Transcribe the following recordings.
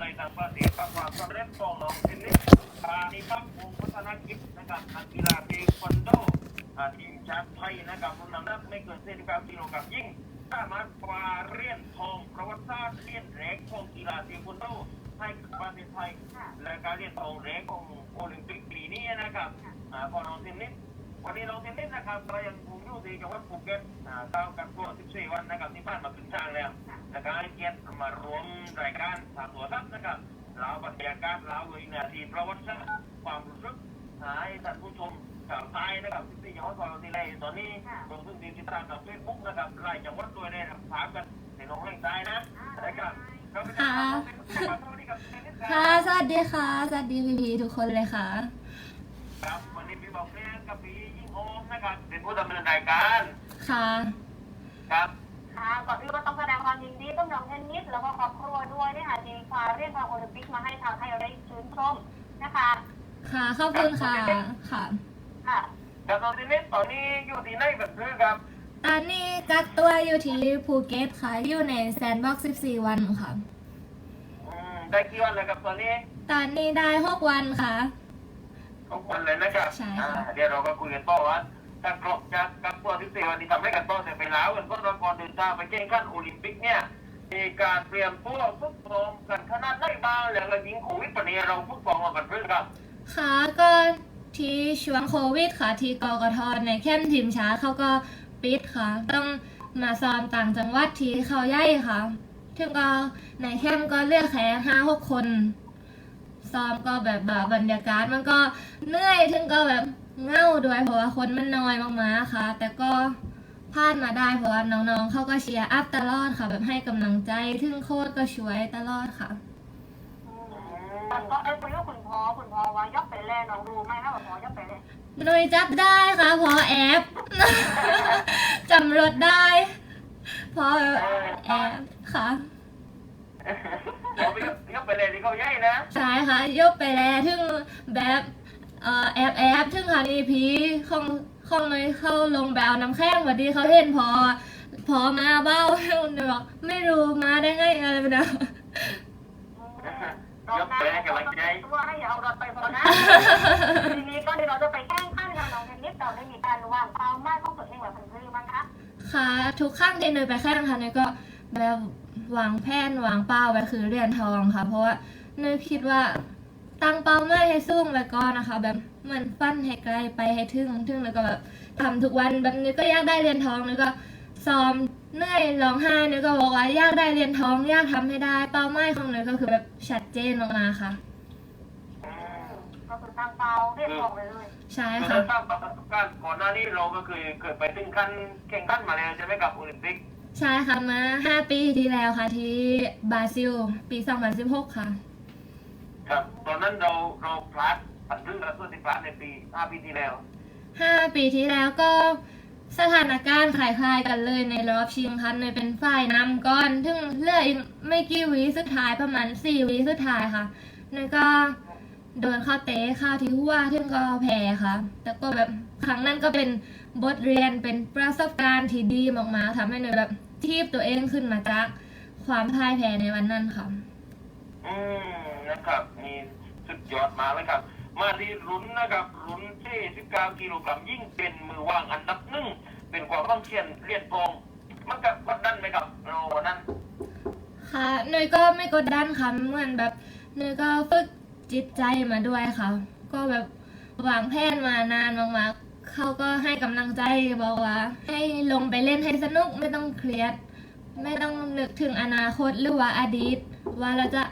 ในต่างประเทศกับความสำเร็จของน้องเทนนิสอ่านี่ครับวงพัฒนากิจนะครับนักกีฬาเทควันโดทีมชาติไทยนะครับรุ่นน้ำหนักไม่เกิน49กิโลกรัมยิ่งสามารถคว้าเหรียญทองประวัติศาสตร์เหรียญแรกของกีฬาเทควันโดให้กับประเทศไทยและการเหรียญทองแรกของโอลิมปิกปีนี้นะครับอ่าพอน้องเทนนิส วันนี้น้องเทนนิสนะครับเรายังคงอยู่ที่จังหวัดภูเก็ตอ่าก้าวกันตัว14 วันนะครับที่ผ่านมาถึงทางแล้วนะครับให้เกียรติมารวมรายการทางตัวทัพนะครับเราบรรยากาศเราวินาทีประวัติศาสตร์ความรู้สึกให้ท่านผู้ชมชาวใต้นะครับที่จังหวัดของเราที่ไรตอนนี้รวมถึงที่ติดตามทางเฟซบุ๊กนะครับรายจังหวัดด้วยนะครับถามกันในน้องแรงใต้นะนะครับเราไปติดตามความรู้ดีกับเทนนิสค่ะสวัสดีค่ะสวัสดีพี่พีทุกคนเลยค่ะครับวันนี้พี่บอกเพื่อนกับพี่ ยิ่งโอมนะครับเป็นผู้ดำเนินรายการค่ะ ครับค่ะก่อนอื่นก็ต้องแสดงความยินดีกับน้องเทนนิสแล้วก็ครอบครัวด้วยนะคะที่คว้าเหรียญทองโอลิมปิกมาให้ทางไทยเราได้ชื่นชมนะคะค่ะ ขอบคุณค่ะ ค่ะ ค่ะแล้วตอนนี้ตอนนี้อยู่ที่ไหนแบบนี้ครับ ตอนนี้กักตัวอยู่ที่ภูเก็ตค่ะ อยู่ในแซนด์บ็อกซ์14 วันค่ะ อืมได้กี่วันแล้วครับตอนนี้ ตอนนี้ได้ 6 วันค่ะ ทุกวันเลยนะครับใช่ค่ะ อ่าเดี๋ยวเราก็คุยกันต่อว่าถ้าครบจากกับตัวที่สี่วันที่ทำให้กันต่อเสร็จไปแล้วกันก็เราก่อนเดินทางไปแข่งขันโอลิมปิกเนี่ยมีการเตรียมตัวฝึกซ้อมกันขนาดไหนบ้างแล้วก็ยิงโควิดปะเนี่ยเราฝึกซ้อมมากันเพื่อครับ ค่ะก็ที่ช่วงโควิดค่ะที่กกทในเข้มทีมช้าเขาก็ปิดค่ะ ต้องมาซ้อมต่างจังหวัดที่เขาใหญ่ค่ะถึงก็ในเข้มก็เลือกแค่ห้าหกคน ซ้อมก็แบบแบบบรรยากาศมันก็เหนื่อยถึงก็แบบเหงาด้วยเพราะว่าคนมันน้อยมากๆค่ะ แต่ก็พลาดมาได้เพราะว่าน้องๆเขาก็เชียร์อัพตลอดค่ะ แบบให้กำลังใจถึงโค้ชก็ช่วยตลอดค่ะตอนก็ได้คุยกับคุณพ่อคุณพ่อว่ายกไปแล่น้องรู้ไหมคะว่าพ่อยกไปแล่หนุยจับได้ค่ะพอแอปจำรถได้พอแอปค่ะ เราไปยกไปเลยที่เขาใหญ่นะใช่ค่ะยกไปแล้วถึงแบบเอ่อแอบแอบถึงค่ะนี่พีของของเลยเข้าลงแบบน้ำแข็งพอดีเขาเห็นพอ พอมาเบ้าหนูบอกไม่รู้มาได้ไงอะไรแบบนั้นยกไปให้กำลังใจว่าให้อย่าเอารถไปพอนะทีนี้ก็เดี๋ยวเราจะไปแข่งขันกับน้องเทนนิสเราได้มีการวางเป้าหมายของตัวเองไว้เพื่อบ้างคะค่ะทุกครั้งที่หนูไปแข่งค่ะหนูก็แบบ วางแผนวางเป้าไว้คือเหรียญทองค่ะ เพราะว่าหนูคิดว่าตั้งเป้าหมายให้สูงไว้ก่อนนะคะ แบบเหมือนฟันให้ไกลไปให้ถึงถึงแล้วก็แบบทำทุกวันแบบนี้ก็อยากได้เหรียญทองหนูก็ซ้อมเหนื่อยร้องไห้หนูก็บอกว่าอยากได้เหรียญทองอยากทำให้ได้ เป้าหมายของหนูก็คือแบบชัดเจนออกมาค่ะอืมก็คือตั้งเป้าเรียกทองไปเลยใช่คือค่ะถ้าทราบประสบการณ์ก่อนหน้านี้เราก็เคยเคยไปถึงขั้นแข่งขันมาแล้วใช่ไหมกับโอลิมปิก ใช่ค่ะมาห้าปีที่แล้วค่ะ ที่บราซิล ปี2016ค่ะ ครับ ตอนนั้นเราเราพลาดผันเรื่องกระตุ้นที่พลาดในปีห้าปีที่แล้วห้าปีที่แล้วก็สถานการณ์คล้ายๆกันเลยในรอบชิงคันเลยเป็นฝ่ายนำก่อนถึงเหลืออีกไม่กี่วิสุดท้ายประมาณสี่วิสุดท้ายค่ะนั่นก็โดนเข้าเตะเข้าที่หัวถึงก็แพ้ค่ะ แต่ก็แบบครั้งนั้นก็เป็น บทเรียนเป็นประสบการณ์ที่ดีมากๆทำให้หนูแบบทีบตัวเองขึ้นมาจากความพ่ายแพ้ในวันนั้นค่ะ อืมนะครับนี่สุดยอดมากเลยครับ มาที่รุนนะครับรุนที่19กิโลกรัมยิ่งเป็นมือวางอันดับหนึ่งเป็นความต้องเชียนเรียนทองมันกับกดดันไหมครับเราวันนั้น ค่ะเนยก็ไม่กดดันค่ะเหมือนแบบเนยก็ฝึกจิตใจมาด้วยค่ะ ก็แบบวางแผนมานานมากๆ เขาก็ให้กำลังใจบอกว่า ให้ลงไปเล่นให้สนุกไม่ต้องเครียด ไม่ต้องนึกถึงอนาคตหรือว่าอดีต ว่าเราจะ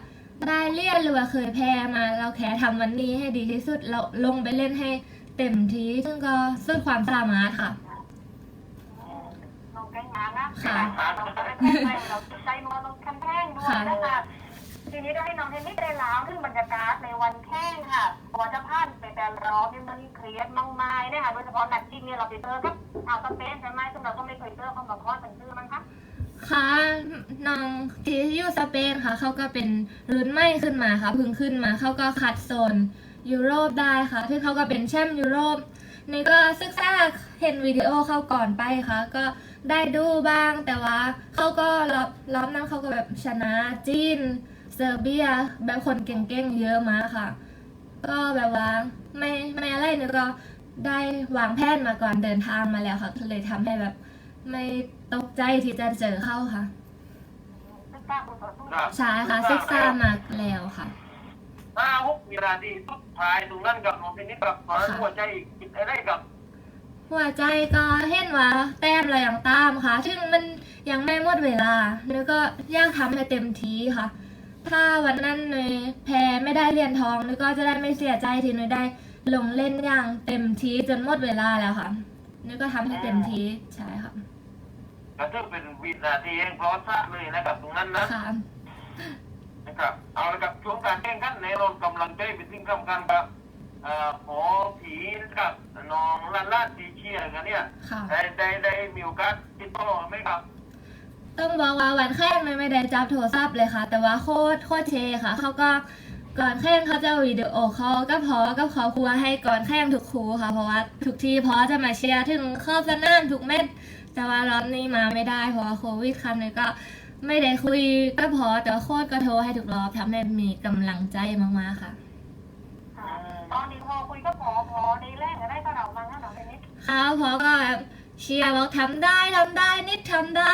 ได้เลี่ยนหรือว่าเคยแพ้มา เราแค่ทำวันนี้ให้ดีที่สุดเราลงไปเล่นให้เต็มที่ซึ่งก็สุดความสามารถค่ะน้องแกงงานนะค่ะเราจะได้แข่งไปเราจะใจมันต้องคันแท่งด้วยนะคะทีนี้ก็ให้น้องเทนนิสได้ล้าวถึงบรรยากาศในวันแข่งค่ะก่อนจะผ่านไปแต่รอบนี่มัน เรียดมากมายนะคะโดยเฉพาะนัดจริงเนี่ยเราไปเจอกับชาวสเปนใช่ไหมซึ่งเราก็ไม่เคยเจอเขามาคอสเป็นชื่อมั้งคะค่ะน้องที่อยู่สเปนค่ะเขาก็เป็นรุ่นใหม่ขึ้นมาค่ะพิ่งขึ้นมาเขาก็คัดโซนยุโรปได้ค่ะที่เขาก็เป็นแชมป์ยุโรปนี่ก็ศึกษาเห็นวิดีโอเขาก่อนไปค่ะ ก็ได้ดูบ้างแต่ว่าเขาก็รอบรอบนั้นเขาก็แบบชนะจีนเซอร์เบียแบบคนเก่งๆเยอะมากค่ะ ก็แบบว่าไม่ไม่อะไรนึกก็ได้วางแผนมาก่อนเดินทางมาแล้วค่ะก็เลยทำให้แบบไม่ตกใจที่จะเจอเข้าค่ะซึ่งกล้าคุณต่อสู้ครับใช่ค่ะศึกษามาแล้วค่ะ ห้าหกวินาทีสุดท้ายตรงนั้นกับน้องเทนนิสกับตอนนั้นหัวใจคิดอะไรกับหัวใจก็เห็นว่าแต้มอะไรอย่างตามค่ะ ซึ่งมันยังไม่หมดเวลาแล้วก็อยากทำให้เต็มที่ค่ะ ถ้าวันนั้นเนยแพ้ไม่ได้เหรียญทองนึกก็จะได้ไม่เสียใจที่เนยได้ลงเล่นอย่างเต็มที่จนหมดเวลาแล้วค่ะนึกก็ทำให้เต็มที่ใช่ค่ะกระทึบเป็นวินาทีเองเพราะทราบเลยนะครับตรงนั้นนะค่ะนะครับเอาละครับช่วงการแข่งขันในเรากำลังใจเป็นสิ่งสำคัญครับเอ่อหมอผีนะครับน้องลานลาดสีเชียร์กันเนี่ยค่ะได้ได้ได้มีโอกาสติดต่อไหมครับ ต้องบอกว่าวันแข่งเลยไม่ได้จับโทรศัพท์เลยค่ะ แต่ว่าโคตรโคตรเชค่ะ เขาก็ก่อนแข่งเขาจะวิดีโอคอลก็พอก็ขอครัวให้ก่อนแข่งทุกครูค่ะ เพราะว่าทุกทีพอจะมาเชียร์ถึงขอบสนามทุกเม็ดแต่ว่ารอบนี้มาไม่ได้เพราะว่าโควิดครั้งนี้ก็ไม่ได้คุยก็พอแต่ว่าโคตรก็โทรให้ทุกรอบทำให้มีกำลังใจมากๆค่ะค่ะตอนนี้พอคุยก็พอพอในแรกก็ได้ก็เรามาค่ะน้องเทนนิสเขาพอก็แบบ เชียร์บอกทำได้ทำได้นิดทำได้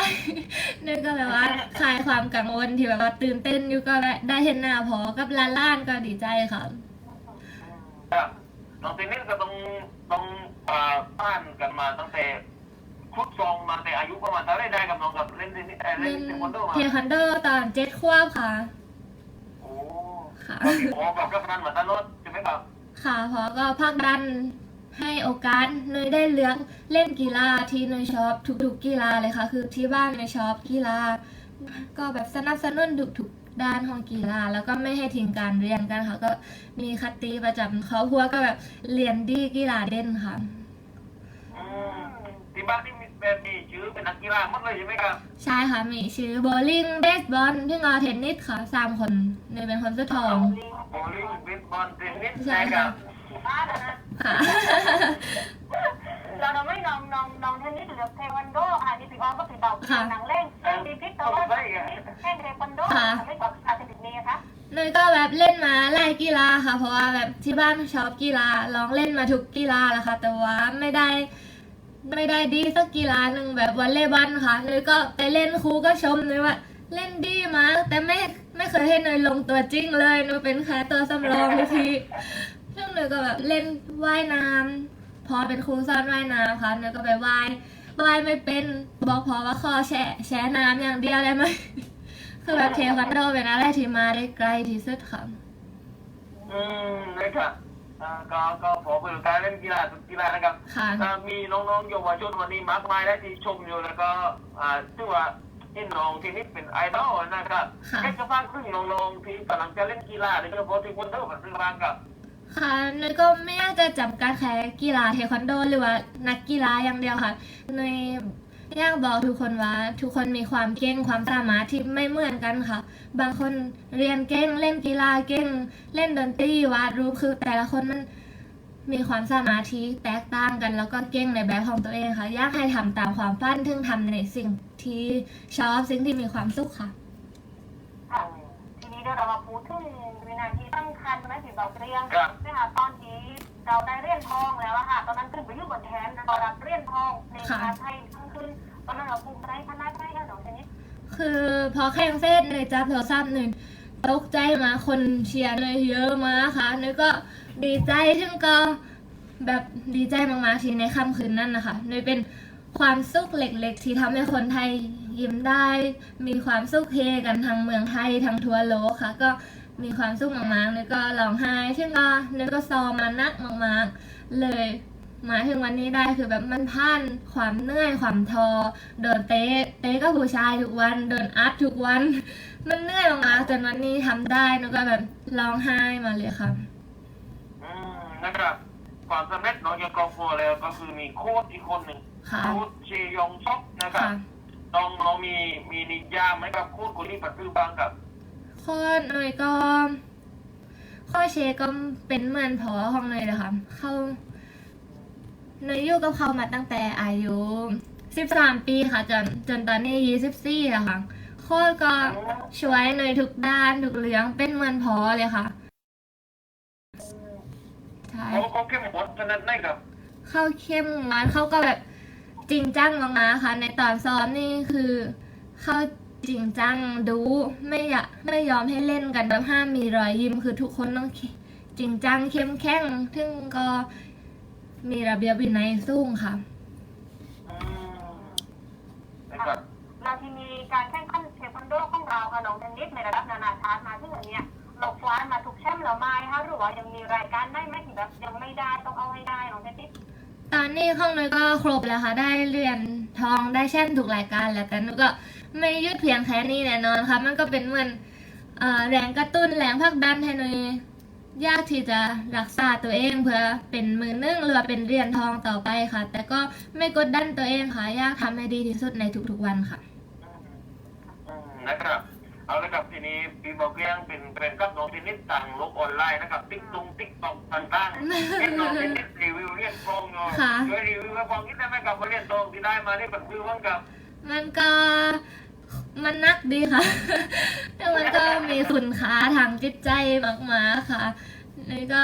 นึกก็แบบว่าคลายความกังวลที่แบบว่าตื่นเต้นอยู่ก็ได้เห็นหน้าพอกับล้านล้านๆก็ดีใจค่ะครับน้องเทนนิสก็ต้องต้องอ่าผ่านกันมาตั้งแต่ฟุตซองมาแต่อายุประมาณเท่าไรได้กับน้องกับเล่นเทนนิสเอ่อเล่เล่นนเทควันโดมาเทควันโดตอนเจ็ดขวบค่ะโอ้ค่ะก็มีพอกับกับนันมาตลอดใช่ไหมครับค่ะพอก็พักดัน ให้โอกาสเนยได้เลือกเล่นกีฬาที่เนยชอบทุกๆกีฬาเลยค่ะ คือที่บ้านเนยชอบกีฬา ก็แบบสนับสนุนทุกๆด้านของกีฬา แล้วก็ไม่ให้ทิ้งการเรียนกันค่ะ ก็มีคติประจำเขาพวกก็แบบเรียนดีกีฬาเด่นค่ะอืมที่บ้านที่มีเป็นมีชื่อเป็นนักกีฬาหมดเลยใช่ไหมครับใช่ค่ะมีชื่อโบลิ่งเบสบอลที่งอเทนนิสค่ะสามคนเนยเป็นคนสุดท้องโบลิ่งเบสบอลเทนนิสใช่นะคค่ะ รับที่บ้านนะนะค่ะเราเราไม่น้องน้องน้องเทนนิสหรือเทควันโดค่ะนี่พี่อ้อมก็พี่เบาหนังเล่นเล่นดีพิษแต่ว่าแค่เทควันโดไม่ตอบอาติดนี้นะคะเนยก็แบบเล่นมาหลายกีฬาค่ะ เพราะว่าแบบที่บ้านชอบกีฬาลองเล่นมาทุกกีฬาแหละค่ะ แต่ว่าไม่ได้ไม่ได้ดีสักกีฬาหนึ่งแบบวอลเลย์บอลค่ะเนยก็ไปเล่นครูก็ชมเลยว่า เล่นดีมากแต่ไม่ไม่เคยให้เนยลงตัวจริงเลยเนยเป็นแค่ตัวสำรองทุ กทีซึ่งเนยก็แบบเล่นว่ายน้ำพอเป็นครูสอนว่ายน้ำค่ะเนยก็ไปว่ายว่ายไม่เป็นบอกพอว่าขอแช่แช่น้ำอย่างเดียวได้ไหม คือแบบเทควันโดเป็นอะไรที่มาได้ไกลที่สุดค่ะ อืมนะครับอ่าก็ก็ขอเปิดการเล่นกีฬาทุกกีฬานะครับค่ะ อ่ามีน้องๆเยาวชนวันนี้มากมายและที่ชมอยู่แล้วก็อ่าชื่อว่าที่น้องเทนนิสเป็นไอดอลนะครับค่ะให้กระฟังครึ่งน้องๆที่กำลังจะเล่นกีฬาโดยเฉพาะที่คนเท่ากับเรื่องรางกับ ค่ะเนยก็ไม่อยากจะจำกัดแค่กีฬาเทควันโด หรือว่านักกีฬาอย่างเดียวค่ะเนยอยากบอกทุกคนว่า ทุกคนมีความเก่งความสามารถที่ไม่เหมือนกันค่ะ บางคนเรียนเก่งเล่นกีฬาเก่ง เล่นดนตรีวาดรูปคือแต่ละคนมันมีความสามารถที่แตกต่างกัน แล้วก็เก่งในแบบของตัวเองค่ะอยากให้ทำตามความฝันถึงทำในสิ่งที่ชอบสิ่งที่มีความสุขค่ะทีนี้เดี๋ยวเรามาพูดถึง คัญนะพี่เบาเรียงครับนะคะตอนที่เราได้เรียนทองแล้วอะค่ะ ตอนนั้นขึ้นไปอยู่บนแทนเรารับเรียนทองในงานไทยทั้งขึ้นตอนนั้นเราภูมิใจขนาดไหนคะน้องเทนนิสคือพอแข่งเสร็จเลยจับโทรศัพท์หนึ่งตกใจมาคนเชียร์เลยเยอะมากค่ะนึกก็ดีใจถึงก็แบบดีใจมากๆที่ในค่ำคืนนั้นนะคะนึกเป็นความสุขเล็กๆ ที่ทำให้คนไทยยิ้มได้ มีความสุขเฮกันทั้งเมืองไทยทั้งทั่วโลกค่ะ ก็ มีความสุขมากๆนึกก็ร้องไห้ซึ่งก็นึกก็ซ้อมมานักมากๆ เลยมาถึงวันนี้ได้คือแบบมันผ่านความเหนื่อยความทอโดนเตะเตะก็ผู้ชายทุกวันโดนอัดทุกวัน มันเหนื่อยมากๆจนวันนี้ทำได้หนูก็แบบร้องไห้มาเลยค่ะอืมนะครับความสำเร็จน้องยังกองฟัวแล้วก็คือมีโค้ชอีกคนหนึ่งค่ะโค้ชเชยองซอกนะครับค่ะน้องน้องมีมีนิยามไหมกับโค้ชคนนี้ปัจจุบันกับ ข้อหน่อยก็ข้อเชก็เป็นเหมือนพอของหน่อยเลยค่ะเขาหน่อยอยู่กับเขามาตั้งแต่อายุ13ปีค่ะ จนจนตอนนี้24แล้วค่ะโคค้ชก็ช่วยในทุกด้านทุกเรื่องเป็นเหมือนพอเลยค่ะใช่เขาเขาเข้มข้นขนาดไหนครับ เข้าเข้มงานเขาก็แบบจริงจังมากๆค่ะ ในตอนซ้อมนี่คือ เข้า จริงจังดูไม่อยากไม่ยอมให้เล่นกันแบบห้ามมีรอยยิ้มคือทุกคนต้องจริงจังเข้มแข็งซึ่งก็มีระเบียบวินัยสูงค่ะ อืมนะครับเราที่มีการแข่งขันเทควันโดของเราค่ะน้องเทนนิสในระดับนานาชาติมาที่วันเนี้ยเราคว้ามาทุกแชมป์แล้วไหมคะหรือว่ายังมีรายการได้ไหมที่แบบยังไม่ได้ต้องเอาให้ได้น้องเทนนิสตอนนี้ข้องนุ้ยก็ครบแล้วค่ะ ได้เหรียญทองได้แช่มทุกรายการแล้วแต่หนุก็ ไม่หยุดเพียงแค่นี้แน่นอนค่ะมันก็เป็นเหมือนเอ่อแรงกระตุ้นแรงผลักดันให้หนุยยากที่จะรักษาตัวเองเพื่อเป็นมือหนึ่งหรือว่าเป็นเหรียญทองต่อไปค่ะ แต่ก็ไม่กดดันตัวเองค่ะอยากทำให้ดีที่สุดในทุกๆวันค่ะอืมนะครับ เอาละครับทีนี้ปีบอกเรียงเป็นเป็นกับน้องเทนนิสต่างโลกออนไลน์นะครับติ๊กตุงติ๊กตอกต่างๆเห็นน้องเทนนิสรีวิวเรียนทองเนาะค่ะช่วยรีวิวให้ฟังนิดได้ไหมกับว่าเรียนทองที่ได้มานี่เป็นคือว่ากับ มันก็มันนักดีค่ะแต่มันก็มีคุณค่าทางจิตใจมากๆค่ะนี่ก็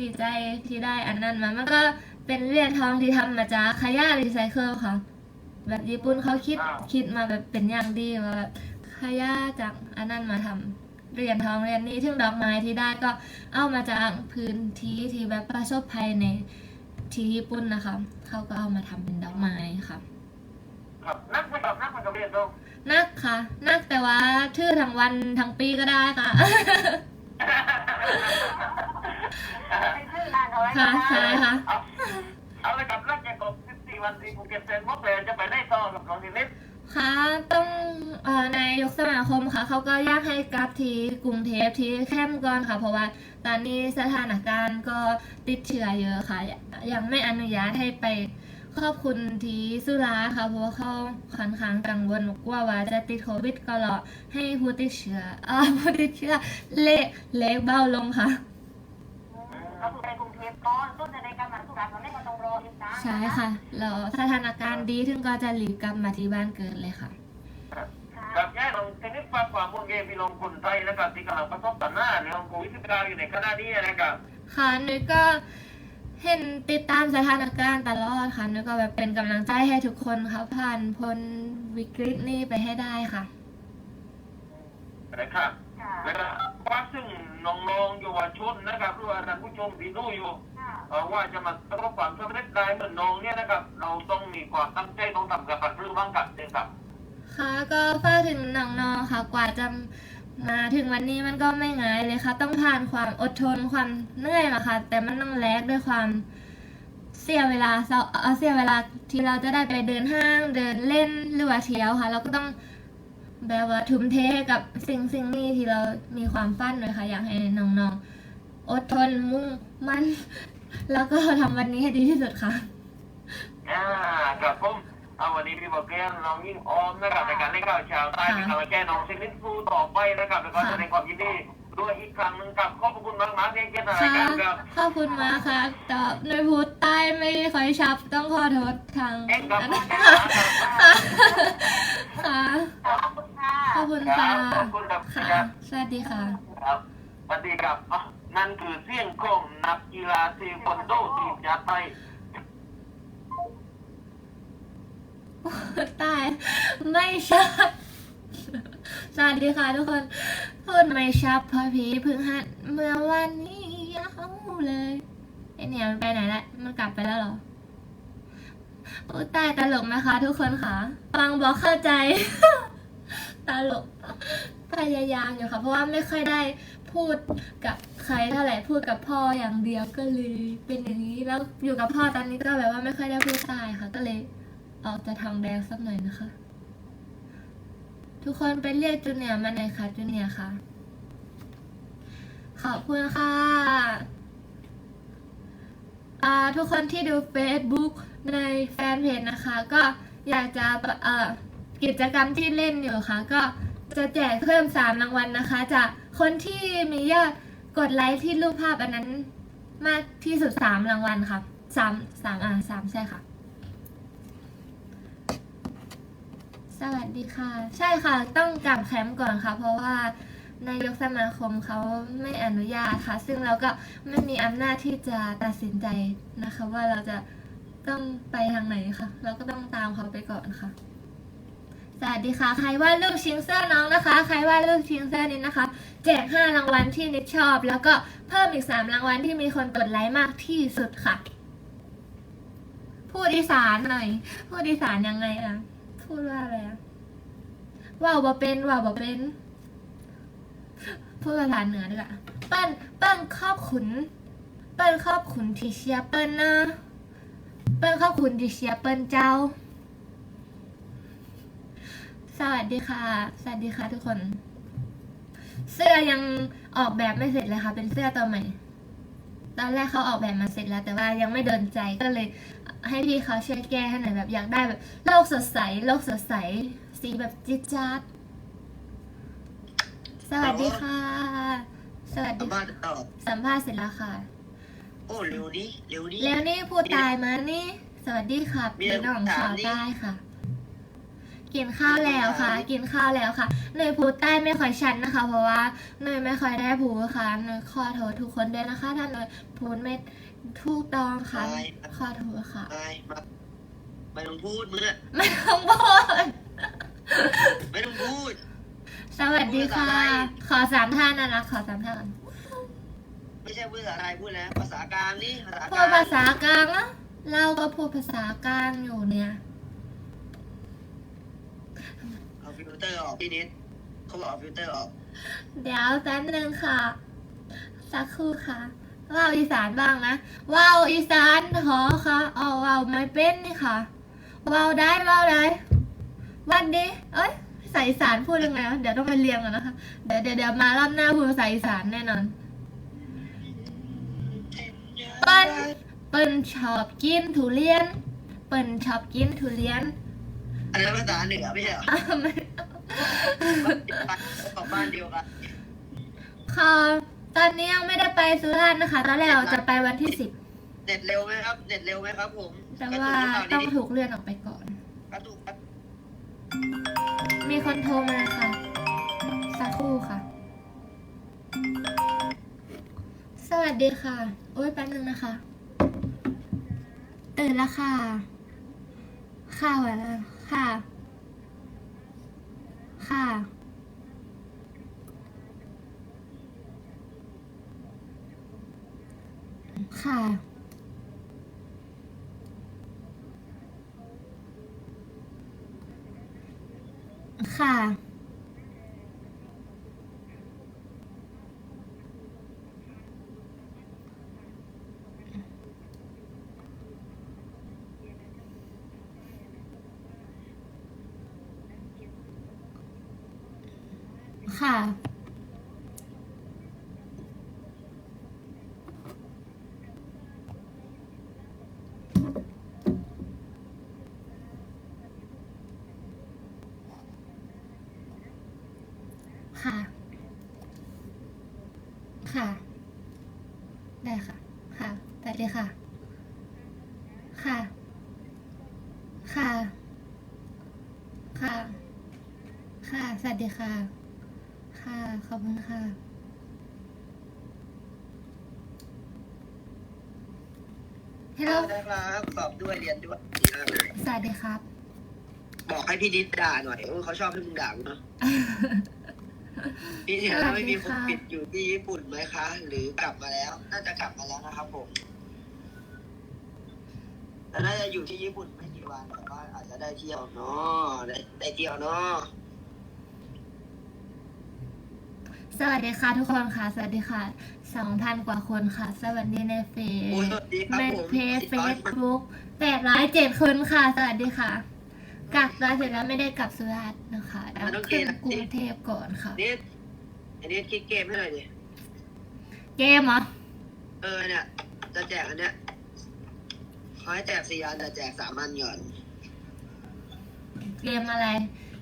ดีใจที่ได้อันนั้นมา มันก็เป็นเหรียญทองที่ทำมาจากขยะรีไซเคิลค่ะ แบบญี่ปุ่นเขาคิดคิดมาแบบเป็นอย่างดีว่าแบบขยะจากอันนั้นมาทำเหรียญทองเหรียญนี้ถึงดอกไม้ที่ได้ก็เอามาจากพื้นที่ที่แบบประสบภัยในที่ญี่ปุ่นนะคะ เขาก็เอามาทำเป็นดอกไม้ค่ะ ครับนักไม่กับนักมันกับเรียนทองนักค่ะ นักแต่ว่าชื่อทั้งวันทั้งปีก็ได้ค่ะ เป็นชื่อนานเอาไว้ค่ะนะใช่ค่ะ เอาเอาเลยกับนักแข่งกบ14วันที่ภูเก็ตเซนมอเปลจะไปได้ต่อกับน้องเทนนิสค่ะต้องเอ่อนายกสมาคมค่ะเขาก็อยากให้กลับที่กรุงเทพที่แคมป์ก่อนค่ะ เพราะว่าตอนนี้สถานการณ์ก็ติดเชื้อเยอะค่ะ ยังไม่อนุญาตให้ไป ขอบคุณที่สุราค่ะเพราะว่าเขาค่อนข้างกังวลกลัว่าว่าจะติดโควิดก็รอให้ผู้ติดเชื้อเอ่อผู้ติดเชื้อเละเล็กเบาลงค่ะก็คือในกรุงเทพก่อนต้นจะได้กำลังสุราษฎร์เขาไม่ก็ต้องรออีกนะใช่ค่ะแล้วสถานการณ์ดีถึงก็จะหลีกกลับมาที่บ้านเกิดเลยค่ะ กับแย่น้องเทนนิสฝากความห่วงใยพี่น้องคนไทยนะครับที่กำลังประสบปัญหาเรื่องโควิด19อยู่ในขณะนี้นะครับค่ะนุ้ยก็ เห็นติดตามสถานการณ์ตลอดค่ะนุ้ยก็แบบเป็นกำลังใจให้ทุกคนค่ะผ่านพ้นวิกฤตนี้ไปให้ได้ค่ะ นะครับค่ะแล้วก็ว่าซึ่งน้องๆเยาวชนนะครับหรือว่าท่านผู้ชมที่ดูอยู่ค่ะเอ่อว่าจะมาประสบความสำเร็จได้เหมือนน้องเนี่ยนะครับ เราต้องมีความตั้งใจต้องทำกับปัดเรื่องบ้างกับเองครับ ค่ะก็ฝากถึงน้องๆค่ะกว่าจะ มาถึงวันนี้มันก็ไม่ง่ายเลยค่ะ ต้องผ่านความอดทนความเหนื่อยมาค่ะ แต่มันต้องแลกด้วยความเสียเวลาเสาเอ่อเสียเวลาที่เราจะได้ไปเดินห้างเดินเล่นหรือว่าเที่ยวค่ะ เราก็ต้องแบบว่าทุ่มเทกับสิ่งสิ่งนี้ที่เรามีความฝันเลยค่ะ อยากให้น้องๆ อดทนมุ่งมั่นแล้วก็ทำวันนี้ให้ดีที่สุดค่ะ อ่ากับผม เอาวันนี้พี่บอกแก้วน้องยิ่งออมนะครับในการเล่นข่าวชาวใต้เป็นกำลังใจน้องเซนิสสู้ต่อไปนะครับแล้วก็แสดงความยินดีด้วยอีกครั้งหนึงครับขอบพระคุณมากมากๆที่ให้เกียรติรายค่ะการครับขอบคุณมากค่ะแต่ในพูดใต้ไม่ค่อยชับต้องขอโทษทางเอ็งกับผมค่ะค่ะขอบคุณค่ะขอบคุณคค่ะรับขอบคุณครับค่ะครับสวัสดีค่ะครับสวัสดีครับอะนั่นคือเสียงของนักกีฬาเทควันโดทีมชาติไทย ตาย ไม่ชับสวัสดีค่ะทุกคนพูดไม่ชับเพอพีเพึ่งหัดเมื่อวันนี้เอาเลยไอเนี่ยมันไปไหนละมันกลับไปแล้วเหรอโอ้ตายตลกไหมคะทุกคนค่ะฟังบอกเข้าใจ ตลกพยายามอยู่ค่ะ เพราะว่าไม่ค่อยได้พูดกับใครเท่าไหร่พูดกับพ่ออย่างเดียวก็เลยเป็นอย่างนี้แล้วอยู่กับพ่อตอนนี้ก็แบบว่าไม่ค่อยได้พูดใต้ค่ะก็เลย ออกจะทองแดงสักหน่อยนะคะ ทุกคนไปเรียกจูเนียมาหน่อยค่ะจูเนียค่ะ ขอบคุณค่ะอ่าทุกคนที่ดู Facebook ในแฟนเพจนะคะ ก็อยากจะเอ่อกิจกรรมที่เล่นอยู่ค่ะ ก็จะแจกเพิ่มสามรางวัลนะคะ จากคนที่มียอดกดไลค์ที่รูปภาพอันนั้นมากที่สุดสามรางวัลค่ะสามสามอ่าสามใช่ค่ะ สวัสดีค่ะ ใช่ค่ะ ต้องกลับแคมป์ก่อนค่ะ เพราะว่านายกสมาคมเขาไม่อนุญาตค่ะ ซึ่งเราก็ไม่มีอำนาจที่จะตัดสินใจนะคะ ว่าเราจะต้องไปทางไหนค่ะ เราก็ต้องตามเขาไปก่อนค่ะ สวัสดีค่ะ ใครว่าดรูปชิงเสื้อน้องนะคะ ใครว่าดรูปชิงเสื้อนี้นะคะ แจก5รางวัลที่นิดชอบ แล้วก็เพิ่มอีก3รางวัลที่มีคนกดไลค์มากที่สุดค่ะ พูดอีสานหน่อย พูดอีสานยังไงอะ พูดว่าอะไรอะว่าวบ่เป็นว่าวบ่เป็นพูดภาษาเหนือดีกว่าเปิ้ลเปิ้ลครอบขุน เปิ้ลครอบขุนที่เชียเปิ้ลนะเปิ้ลครอบขุนที่เชียเปิ้ลเจ้า สวัสดีค่ะ สวัสดีค่ะทุกคน เสื้อยังออกแบบไม่เสร็จเลยค่ะ เป็นเสื้อตัวใหม่ ตอนแรกเขาออกแบบมาเสร็จแล้ว แต่ว่ายังไม่โดนใจก็เลยให้พี่เขาช่วยแก้ให้หน่อยแบบอยากได้แบบโลกสดใสโลกสดใส สีแบบจิ๊ดจ๊าดสวัสดีค่ะ สวัสสัดีมภาษณ์ต่อสัมภาษณ์เสร็จแล้วค่ะ โอ้เร็วดิเร็วดิแล้วนี่พูดตายมานี่ สวัสดีค่ะมีเป็นน้องถามชาวดิใต้ค่ะ กินข้าวแล้วค่ะถามดิกินข้าวแล้วค่ะเนยพูดใต้ไม่ค่อยชันนะคะ เพราะว่าเนยไม่ค่อยได้พูดค่ะเนยขอโทษทุกคนด้วยนะคะ ถ้าเนยพูดไม่ถูกต้องค่ะขอโทษค่ะไปมาไม่ต้องพูดมึงอะไม่ต้องพูดไม่ต้องพูด สวัสดีค่ะพูดภาษาอะไรขอสามท่านนะนะขอสามท่านไม่ใช่พูดภาษาไทยพูดแล้วภาษากลางนี่ภาษากพูลาดงภาษากลางนะเราก็พูดภาษากลางอยู่เนี่ย เอาฟิลเตอร์ออกพี่นิดเขาบอกเอาฟิลเตอร์ออกเดี๋ยวแป๊บนึงค่ะ สักครู่ค่ะว่าวอีสานบ้างนะว่าวอีสานขอค่ะเอาว่าวไม่เป็นนี่ค่ะว่าวได้ว่าวได้วันดีเอ้ยภาษาอีสานพูดยังไงวะเดี๋ยวต้องไปเรียนก่อนนะคะเดี๋ยวเดี๋ยวเดี๋ยวมารอบหน้าพูดภาษาอีสานแน่นอนเปิ้ลเปิ้ลชอบกินทุเรียน เปิ้ลชอบกินทุเรียน อันนั้นภาษาเหนือไม่ใช่เหรออ้าวไม่ ตอบบ้านเดียวกันค่ะ ตอนนี้ยังไม่ได้ไปสุราษฎร์นะคะ ตอนแรกเราจะไปวันที่สิบเน็ตเร็วไหมครับเน็ตเร็วไหมครับ ผมแต่ว่าต้องถูกเลื่อนออกไปก่อนกระตุกกระตุกมีคนโทรมาค่ะ สักครู่ค่ะ สวัสดีค่ะ โอ้ยแป๊บนึงนะคะ ตื่นแล้วค่ะ ค่ะหัวแล้วค่ะค่ะ ค่ะ ค่ะ ค่ะ ค่ะ ค่ะ ได้ค่ะ ค่ะสวัสดีค่ะ ค่ะ ค่ะ ค่ะ ค่ะ สวัสดีค่ะ ค่ะ ขอบคุณค่ะฮัลโหลนะครับสอบด้วยเรียนด้วยสวัสดีครับ บอกให้พี่นิดด่าหน่อยโอ้เขาชอบให้มึงด่ากูเนาะ พี่เนี่ยถ้าไม่มีโควิดอยู่ที่ญี่ปุ่นไหมคะ หรือกลับมาแล้ว น่าจะกลับมาแล้วนะครับผมแต่น่าจะอยู่ที่ญี่ปุ่นไม่กี่วันแต่ว่าอาจจะได้เที่ยวเนาะได้ได้เที่ยวเนาะสวัสดีค่ะทุกคนค่ะ สวัสดีค่ะสองพันกว่าคนค่ะ สวัสดีในเฟซโอ้ยสวัสดีครับในผมเพจเฟซบุ๊กแปดร้อยเจ็ดคนค่ะ สวัสดีค่ะกลับมาเสร็จแล้วไม่ได้กลับสุราษฎร์นะคะเดี๋ยวขึ้นกรุงเทพก่อนค่ะนิด ไอ้นิดคิดเกมให้หน่อยดิ เกมเหรอเออเนี่ย จะแจกอันเนี้ยเขาให้แจกสี่อันแต่แจกสามอันก่อน เกมอะไร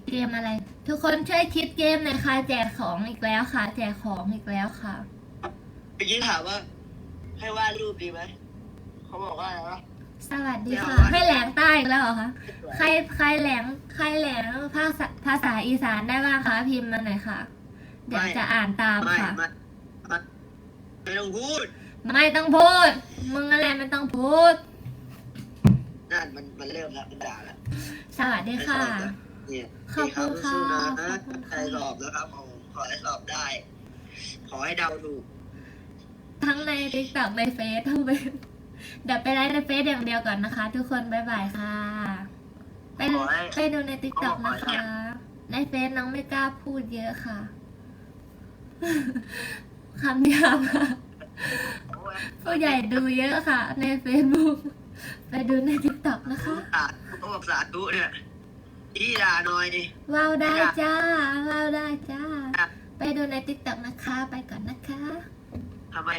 เกมอะไร ทุกคนช่วยคิดเกมหน่อยค่ะแจกของอีกแล้วค่ะ แจกของอีกแล้วค่ะ เมื่อกี้ถามว่า ให้วาดรูปดีไหม เขาบอกว่าอะไรวะสวัสดีค่ะเดี๋ยวให้แหลงใต้อีกแล้วเหรอคะใครใครแหลงใครแหลงภาษาภาษาอีสานได้บ้างคะพิมพ์มาหน่อยค่ะ เดี๋ยวจะอ่านตามไม่ค่ะ ไม่ไม่ไม่ต้องพูด ไม่ต้องพูด มึงอะไรไม่ต้องพูด นั่นมันมันเริ่มแล้วมันด่าแล้วสวัสดีค่ะ เนี่ยขอบคุณค่ะสู้ๆนะขอบคุณค่ะ ใครสอบนะครับผมขอให้สอบได้ ขอให้เดาถูกทั้งใน t ิ k t o k ในเฟซทั้งเป็นเดี๋ยวไปไลฟ์ในเฟซอย่างเดียวก่อนนะคะ ทุกคนบ๊ายบายค่ะ ไปขอให้ไปดูใน t ิ k t o k ขอให้นะคะ ในเฟซน้องไม่กล้าพูดเยอะค่ะ คำหยาบค่ะผู้ใหญ่ดูเยอะค่ะ ในเฟซบุ๊กไปดูใน t ิ k t o k นะคะสาธุเขาบอกสาธุเนี่ยที่ด่าหน่อยดิว้าวได้จ้าว้าวได้จ้า ไปดูใน t ิ k t o k นะคะ ไปก่อนนะคะทำไม